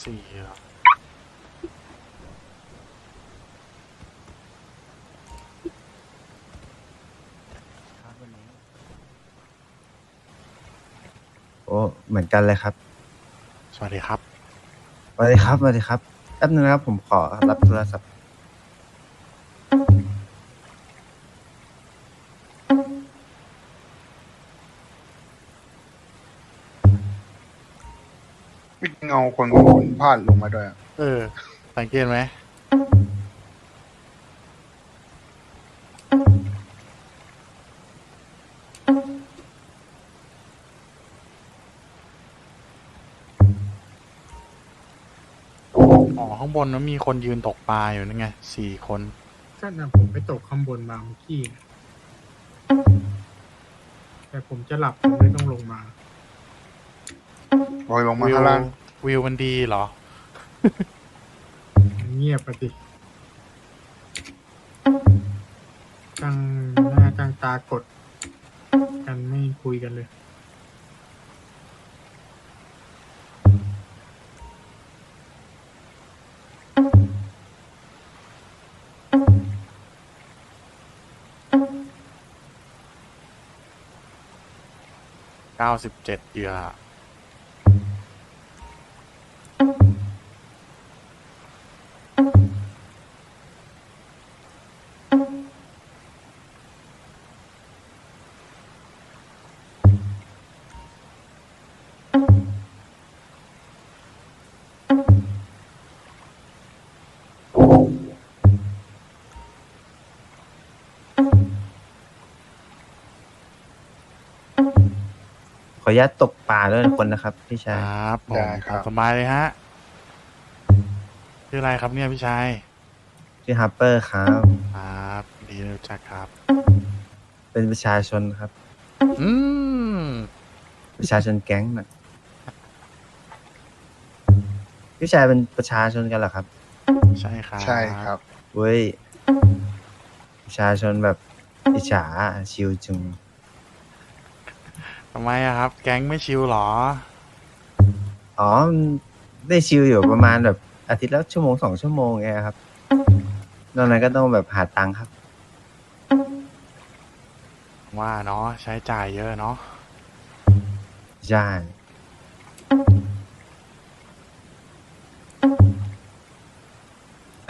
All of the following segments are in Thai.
สี่เหรอโอ้เหมือนกันเลยครับสวัสดีครับ สวัสดีครับสวัสดีครับแป๊บนึงนะครับผมขอรับโทรศัพท์ ม่เงาคนของคนพลาดลงมาด้วยอะเออ สังเกตไหมอ๋อข้างบนนั้นมีคนยืนตกปลาอยู่นั่นไงสี่คน ก็นะผมไปตกข้างบนมาเมื่อกี้นะแต่ผมจะหลับผมเลยต้องลงมาบอยลงมาวิวข้างล่างวิว มันดีเหรอ เงียบไปดิตั้งหน้าตั้งตากด กันไม่คุยกันเลย เก้าสิบเจ็ดเหยื่อ ขออนุญาตตกปลาด้วยคนนะครับพี่คชายรับผมได้ครับตามสบายเลยฮะชื่ออะไรครับเนี่ยพี่ชายชื่อฮัปเปอร์ครับ ครับดีรู้จักครับ เป็นประชาชนครับ อืมประชาชนแก๊งน่ะ พี่ชายเป็นประชาชนกันเหรอครับใช่ครับใช่ครับ เว้ยประชาชนแบบอิจฉาชิวจุงทำไมอะครับ แก๊งไม่ชิลหรอ อ๋อมันได้ชิลอยู่ประมาณแบบอาทิตย์ละชั่วโมงสองชั่วโมงไงครับนอกนั้นก็ต้องแบบหาตังค์ครับ ว่าเนาะใช้จ่ายเยอะเนาะใช่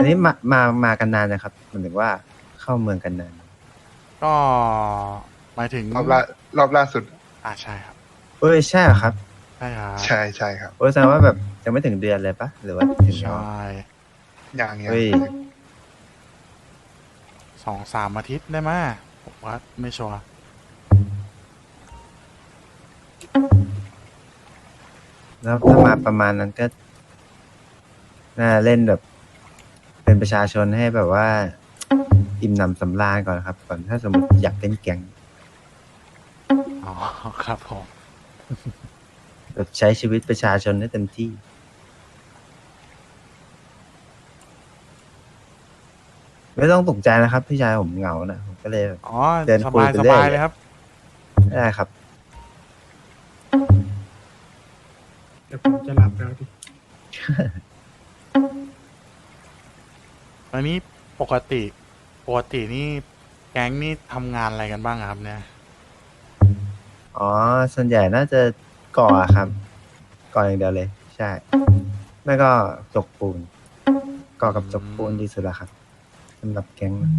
อันนี้มามามากันนานนะครับหมายถึงว่าเข้าเมืองกันนาน ก็หมายถึงรอบล่ารอบล่าสุด อ่าใช่ครับเอ้ยใช่เหรอครับใช่ครับใช่ใช่ครับ โอ้ยแสดงว่าแบบยังไม่ถึงเดือนเลยปะหรือว่าถึงใชแล้ว่อย่างเงี้ยเฮ้ยสองสามอาทิตย์ได้ไหมผมว่าไม่ชัวร์แล้วถ้ามาประมาณนั้นก็น่าเล่นแบบ เป็นประชาชนให้แบบว่า อิ่มหนำสำราญก่อนครับ ก่อนถ้าสมมติอยากเล่นแก๊งอ๋อครับผมแบบใช้ชีวิตประชาชนให้เต็มที่ ไม่ต้องตกใจนะครับ พี่ชายผมเหงานะผมก็เลยแบบ อ๋อเดินสคุยบายไปสเรื่อย บายเลยครับ ไม่ได้ครับ แต่ผมจะหลับแล้วดิ อันนี้ปกติปกตินี่แก๊งนี่ทำงานอะไรกันบ้างอะครับเนี่ย อ๋อ ส่วนใหญ่น่าจะก่อครับ ก่ออย่างเดียวเลย ใช่ ไม่ก็จกปูน ก่อกับจกปูนดีสุดละครับสำหรับแก๊งนะ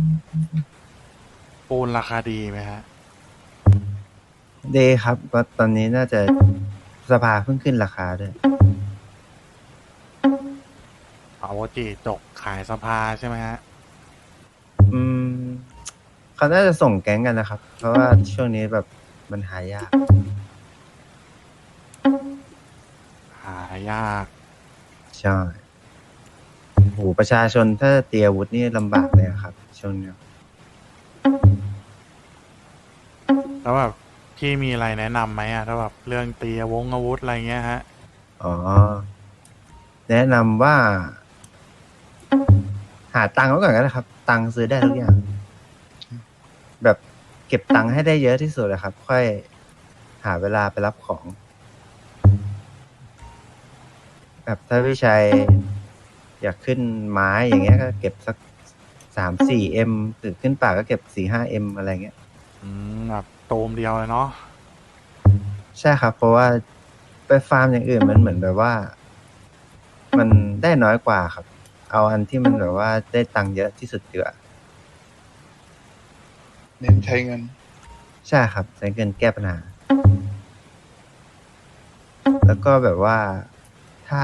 ปูนราคาดีไหมฮะ ดีครับก็ตอนนี้น่าจะสภาเพิ่งขึ้นราคาด้วย เอาวจิจกขายสภาใช่ไหมฮะ อืมเขาน่าจะส่งแก๊งกันนะครับ เพราะว่าช่วงนี้แบบมันหายาก หายากใช่โหประชาชนถ้าเตรียมอาวุธนี่ลำบากเลยอะครับช่วงเนี้ยแล้วแบบพี่มีอะไรแนะนำไหมอะถ้าแบบเรื่องตีอาวงอาวุธอะไรเงี้ยฮะ อ๋อ แนะนำว่า หาตังค์ไว้ก่อนก็ได้ครับ ตังค์ซื้อได้ทุกอย่าง แบบเก็บตังค์ให้ได้เยอะที่สุดนะครับ ค่อยหาเวลาไปรับของ แบบถ้าพี่ชายอยากขึ้นไม้อย่างเงี้ยก็เก็บสักสามสี่เอ็มหรือขึ้นป่าก็เก็บสี่ห้าเอ็มอะไรเงี้ย อืมแบบโตมเดียวเลยเนาะใช่ครับ เพราะว่าไปฟาร์มอย่างอื่นมันเหมือนแบบว่า มันได้น้อยกว่าครับ เอาอันที่มันแบบว่าได้ตังค์เยอะที่สุดดีกว่าเน้นใช้เงิน ใช่ครับ ใช้เงินแก้ปัญหา แล้วก็แบบว่าถ้า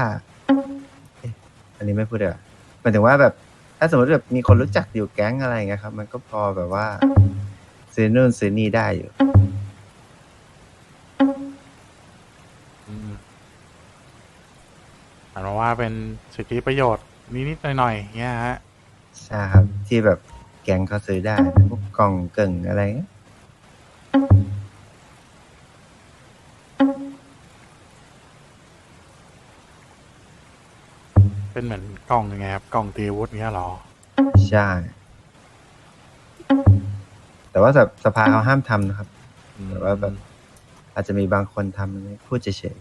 เอ๊ะอันนี้ไม่พูดเดี๋ยวาหมายถึงว่าแบบ ถ้าสมมติแบบมีคนรู้จักอยู่แก๊งอะไรอย่างเงี้ยครับ มันก็พอแบบว่าซื้อนู่นซื้อนี่ได้อยู่ อืมหมายความว่าเป็นสิทธิประโยชน์ นิดๆหน่อยๆเงี้ยฮะ ใช่ครับ ที่แบบแก๊งเขาซื้อได้พวกกล่องเกิ่งอะไรเงี้ยเป็นเหมือนกล่องยังไงครับ กล่องตีอาวุธเงี้ยเหรอ ใช่ แต่ว่าแบบสภาเขาห้ามทำนะครับอืมแต่ว่าแบบอาจจะมีบางคนทำพูดเฉย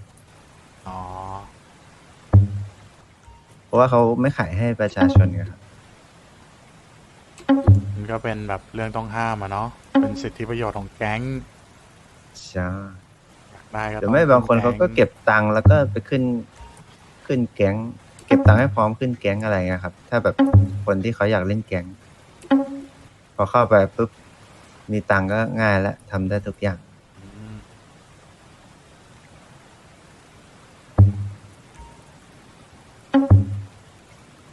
อ๋อๆ เพราะว่าเขาไม่ขายให้ประชาชนไงครับมันก็เป็นแบบเรื่องต้องห้ามอะเนาะเป็นสิทธิประโยชน์ของแก๊งใช่อยากได้ก็หรือต้ไม่บางคนขึ้เขาก็แเก็บตังค์แล้วก็ไปขึ้นขึ้นแก๊ง เก็บตังค์ให้พร้อมขึ้นแก๊งอะไรเงี้ยครับ ถ้าแบบคนที่เขาอยากเล่นแก๊งพอเข้าไปปุ๊บมีตังค์ก็ง่ายแล้วทำได้ทุกอย่าง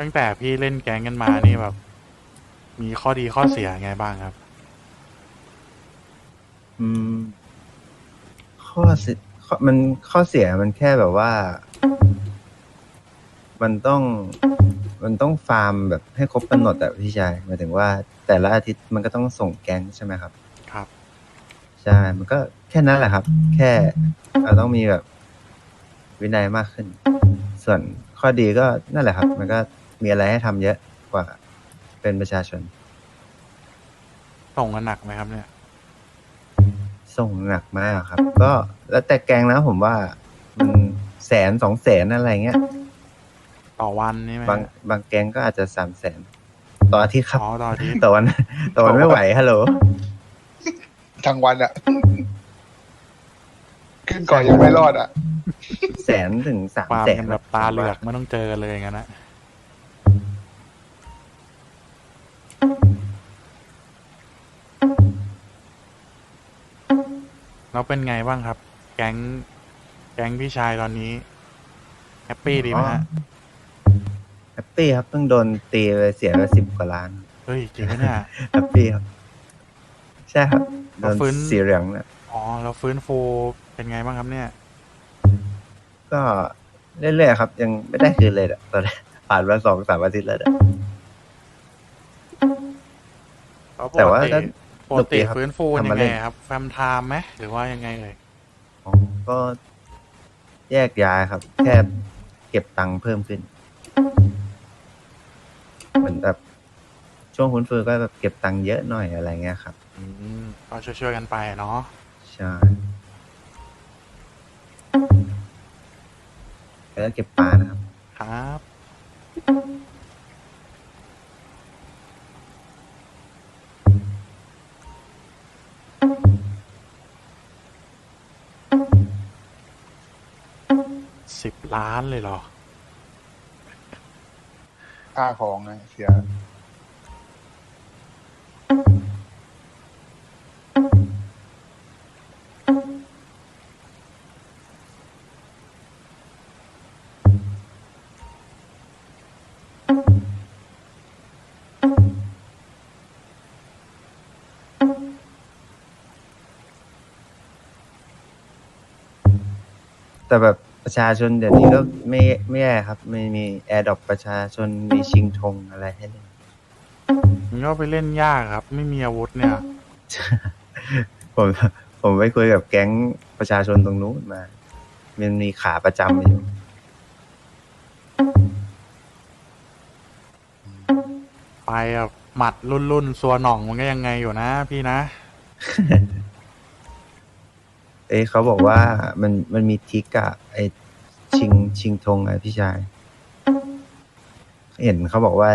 ตั้งแต่พี่เล่นแก๊งกันมานี่แบบ มีข้อดีข้อเสียไงบ้างครับ อืม ข้อเสียข้อมันข้อเสียมันแค่แบบว่า มันต้อง มันต้องฟาร์มแบบให้ครบกำหนดอะพี่ชายหมายถึงว่าแต่ละอาทิตย์มันก็ต้องส่งแก๊งใช่ไหมครับ ครับ ใช่ มันก็แค่นั้นแหละครับ แค่เราต้องมีแบบวินัยมากขึ้น ส่วนข้อดีก็นั่นแหละครับ มันก็ มีอะไรให้ทำเยอะกว่าเป็นประชาชน ส่งกันหนักไหมครับเนี่ย ส่งหนักมากครับ ก็แล้วแต่แกงนะผมว่ามันแสนสองแสนอะไรเงี้ย ต่อวันนี่ไหมบางบางแกงก็อาจจะสามแสนต่ออาทิตย์ครับ อ๋อต่ออาทิตย์ต่อวัน ต่อวันไม่ไหวฮัลโหล ทั้งวันอะขึ้นก่อนยังไม่รอดอะแสนถึงสามฟาร์มแสนกันแบบตาเหลือกไม่ต้องเจอกันเลยงั้นนะ เราเป็นไงบ้างครับ แก๊ง แก๊งพี่ชายตอนนี้ แฮปปี้ดีไหมฮะ แฮปปี้ครับเพิ่งโดนตีไปเสียไปสิบกว่าล้านเฮ้ยจริงปะเนี่ย แฮปปี้ครับ ใช่ครับโดเรานฟื้น สีเหลืองเนี่ยอ๋อเราฟื้นฟูเป็นไงบ้างครับเนี่ย ก็เรื่อยๆครับ ยังไม่ได้คืนเลยอะตอนนี้ผ่านมาสองสามอาทิตย์แล้วอะแต่ว่าก็ ปกติสนุกดีครับฟื้นฟูกันทำยัมางไงเล่นครับ แฟมไทม์ไหมหรือว่ายังไงเอ่ยอ๋อก็แยกย้ายครับ แค่เก็บตังค์เพิ่มขึ้น เหมือนแบบช่วงคุณฟื้นก็แบบเก็บตังค์เยอะหน่อยอะไรเงี้ยครับ อืมก็ช่วยๆกันไปเนาะใช่แล้วก็เก็บปลานะครับ ครับ สิบล้านเลยเหรอ ค่าของไงเสีย แต่แบบ ประชาชนเดี๋ยวนี้ก็ไม่ไม่แย่ครับไม่มีแอร์ดรอปประชาชนมีชิงธงอะไรให้เล่นมันก็ไปเล่นยากครับ ไม่มีอาวุธเนี่ย ผมผมไปคุยกับแก๊งประชาชนตรงนู้นมา มันมีขาประจำอยู่ไปแบบหมัดรุ่นรุ่นๆซัวหน่องมันก็ยังไงอยู่นะพี่นะ เอ้ยเขาบอกว่ามันมันมีทริกอะไอชิงชิงธงอะพี่ชาย เห็นเขาบอกว่า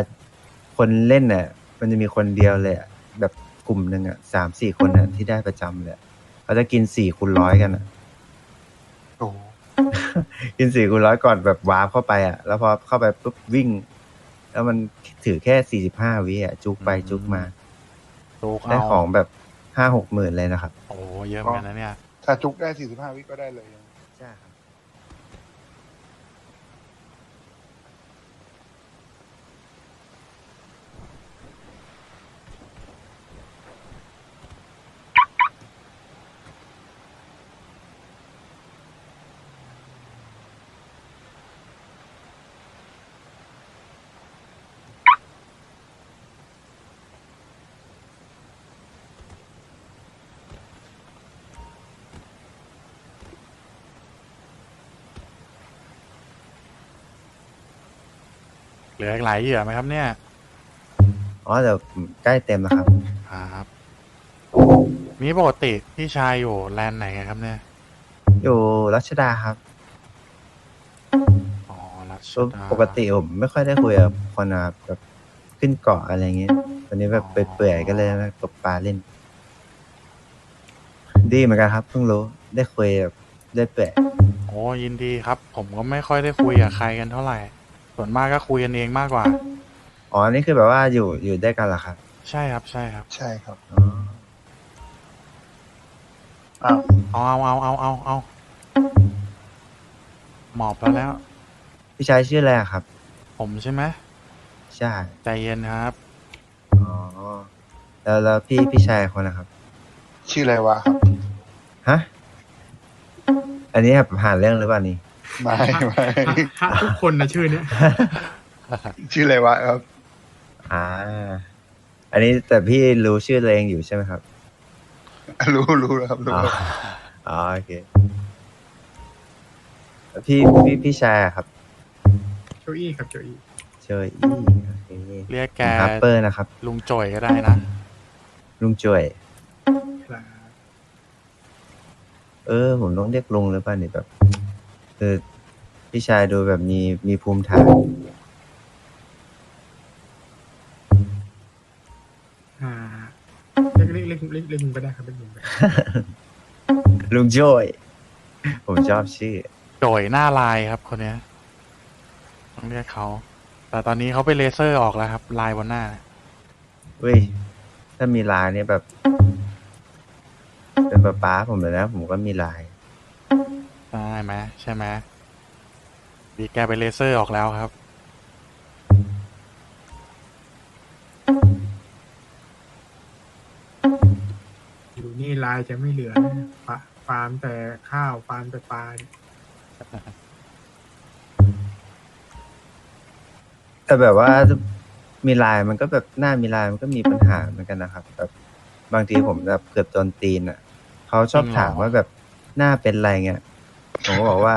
คนเล่นเนี่ยมันจะมีคนเดียวเลยอะแบบกลุ่มหนึ่งอะสามสี่คนอะที่ได้ประจำเลยอะเขาจะกินสี่คูณร้อยกันอะโอ้โหกินสี่คูณร้อยก่อนแบบวาร์ปเข้าไปอะแล้วพอเข้าไปปุ๊บวิ่ง แล้วมันถือแค่สี่สิบห้าวิอะจุกไปจุกมาลูกได้เอาของแบบห้าหกหมื่นเลยนะครับ โอ้เยอะเหมือนกันนะเนี่ย ถ้าจุกได้สี่สิบห้าวิก็ได้เลย ใช่ครับ เหลืออีกหลายเหยื่อไหมครับเนี่ยอ๋อแต่ใกล้เต็มแล้วครับ ครับ มีปกติพี่ชายอยู่แลนด์ไหนกันครับเนี่ย อยู่รัชดาครับอ๋อรัชก็ดาปกติผมไม่ค่อยได้คุยกับคนนะครับแบบขึ้นเกาะอะไรเงี้ยวันนี้แบบเปื่อยๆก็เลยมาตกปลาเล่น ดีเหมือนกันครับเพิ่งรู้ได้คุยแบบได้เปื่อยโอ้ยินดีครับ ผมก็ไม่ค่อยได้คุยกับใครกันเท่าไหร่ ส่วนมากก็คุยกันเองมากกว่า อ๋อนี่คือแบบว่าอยู่อยู่ด้วยกันเหรอครับใช่ครับใช่ครับใช่ครับอ๋ออ้าวเอาเอาเอาเอาเอาเอาหมอบแล้วแล้ว พี่ชายชื่ออะไรอะครับ ผมใช่ไหมใช่ใจเย็นครับ อ๋อแล้วแล้วพี่พี่ชายคนนะครับ ชื่ออะไรวะครับ ฮะ อันนี้แบบผ่านเรื่องหรือเปล่านี่ ไม่ไม่ฮะฮะทุกคนนะชื่อเนี้ยชื่ออะไรวะครับ อ่า อันนี้แต่พี่รู้ชื่อตัวเองอยู่ใช่ไหมครับ รู้รู้แล้วครับรู้อ๋อแล้วอ๋อโอเค พี่พี่พี่ชายอะครับโจอี้ครับโจอี้เชออี้โอเคเรียกแกฮัปเปอร์นะครับ ลุงจ่อยก็ได้นะ ลุงจ่วยครับเออ ผมต้องเรียกลุงหรือเปล่านี่แบบ คือพี่ชายดูแบบมีมีภูมิฐานอ่าเรียกเรียกเรียกเรียกเรียกมึงไปได้ครับเรียกมึงไปได้ลุงจ่วยผมชอบชื่อจ่อยหน้าลายครับคนเนี้ยต้องเรียกเขา แต่ตอนนี้เขาไปเลเซอร์ออกแล้วครับ ลายบนหน้า เว้ย ถ้ามีลายเนี่ยแบบ เป็นป้าป้าผมเลยนะ ผมก็มีลาย ใช่ไหมใช่ไหมดีแกไปเลเซอร์ออกแล้วครับ อยู่นี่ลายจะไม่เหลือนะฟาฟาร์มแต่ข้าวฟาร์มแต่ปลาเนี่ยแต่แบบว่ามีลายมันก็แบบหน้ามีลายมันก็มีปัญหาเหมือนกันนะครับแบบบางทีผมแบบเกือบโดนตีนอะเขาชอบจริงเหรอถามว่าแบบหน้าเป็นอะไรเงี้ย ผมก็บอกว่า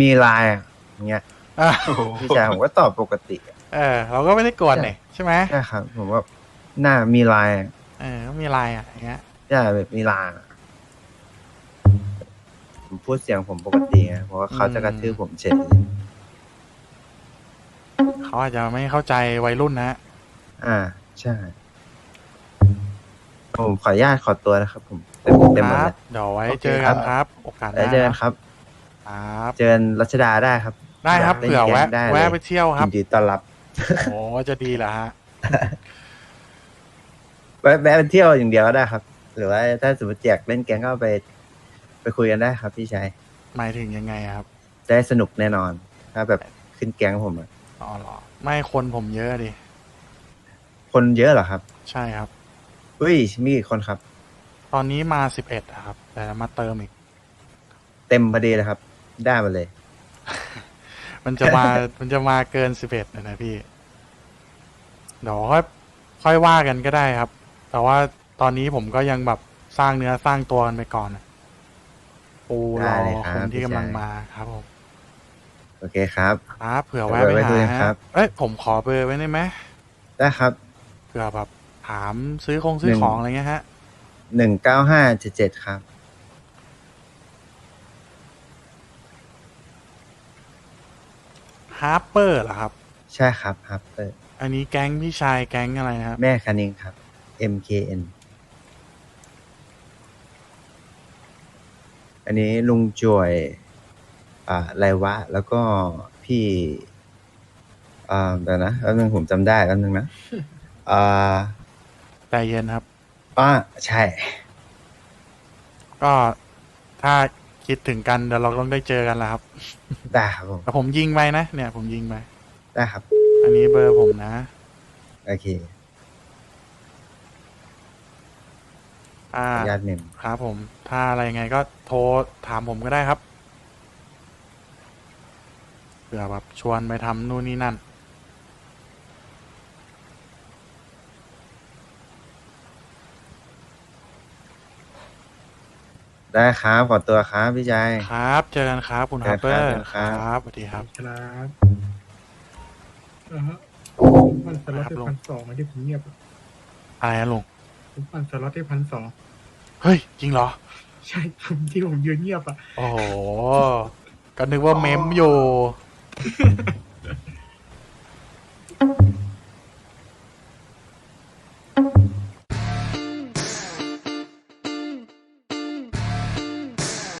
มีลายอะเงี้ยอะโอ้โหพี่ชายผมก็ตอบปกติอะเออ เราก็ไม่ได้โกรธเนี่ยใช่ไหมใช่ครับผมว่าหน้ามีลายอะเออก็มีลายอะอย่างเงี้ยใช่แบบมีลายอะผมพูดเสียงผมปกติไงเพราะว่าเขาจะกระทืบผมเฉยเขาอาจจะไม่เข้าใจวัยรุ่นนะอ่า ใช่ผมขออนุญาตขอตัวนะครับ ผมเต็มเต็มหมดคแล้รัวบเดี๋ยวไว้โอเคเจอกันครับ โอกาสหแล้วน้าเจอกันนะครับ ครับ เจอกันรัชดาได้ครับได้ครับอยากเล่นเผื่อแวะแก๊งได้เลยแวะไปเที่ยวคยิรับนดีต้อนรับโอ้จะดีเหรอฮะแวะแวะไปเที่ยวอย่างเดียวก็ได้ครับ หรือว่าถ้าสมมติอยากเล่นแก๊งก็ไป ไปคุยกันได้ครับพี่ชายหมายถึงยังไงอะครับ ได้สนุกแน่นอนถ้าแบบขึ้นแก๊งผมอะอ๋อเหรอไม่คนผมเยอะดิคนเยอะเหรอครับ ใช่ครับอุ้ยมีกี่คนครับ ตอนนี้มาสิบเอ็ดครับ แต่มาเติมอีก เต็มพอดีเลยครับ ได้มาเลย มันจะมา มันจะมาเกินสิบเอ็ดนะนะพี่ เดี๋ยวค่อยค่อยว่ากันก็ได้ครับ แต่ว่าตอนนี้ผมก็ยังแบบสร้างเนื้อสร้างตัวกันไปก่อนนะปูรได้อเลยครับคนที่กำลังพี่ชาย มาครับผมโอเคครับ ครับเผื่อเดี๋แวะยวไปไว้หาคุยกันครับ เอ้ยผมขอเบอร์ไว้ได้ไหมได้ครับเผื่อแบบถามซื้อคงซื้อหนึ่งของอะไรเงี้ยฮะหนึ่งเก้าห้าเจ็ดเจ็ดครับ ฮาร์เปอร์เหรอครับ ใช่ครับฮับเปอร์อันนี้แก๊งพี่ชายแก๊งอะไรนะครับ แม่คันนิงครับ MKN อันนี้ลุงจวย อ่าไรวะ แล้วก็พี่ อ่าเดี๋ยวนะแป๊บนึงผมจำได้แป๊บนึงนะอ่าใจเย็นครับอ่าใช่ ก็ถ้า คิดถึงกันเดี๋ยวเราต้องได้เจอกันแล้วครับได้ครับผมแต่ผมยิงไปนะ เนี่ยผมยิงไป ได้ครับ อันนี้เบอร์ผมนะ โอเคอ่าขออนุญาตเมมครับผม ถ้าอะไรยังไงก็โทรถามผมก็ได้ครับเผื่อแบบชวนไปทำนู่นนี่นั่น ได้ครับขอตัวครับพี่ชาย ครับ เจอกันครับคุณเจฮัอบกันเปอร์เจอกันครับครับสวัสดีครับ ครับอ่าฮะมันสล็อตครับที่ลุงพันสองที่ผมเงียบอะอะไรนะลุง ผมปั่นสล็อตที่พันสองเฮ้ย จริงเหรอ ใช่ผมที่ผมยืนเงียบอะ โอ้โห ก็นึกว่าเมมอยู่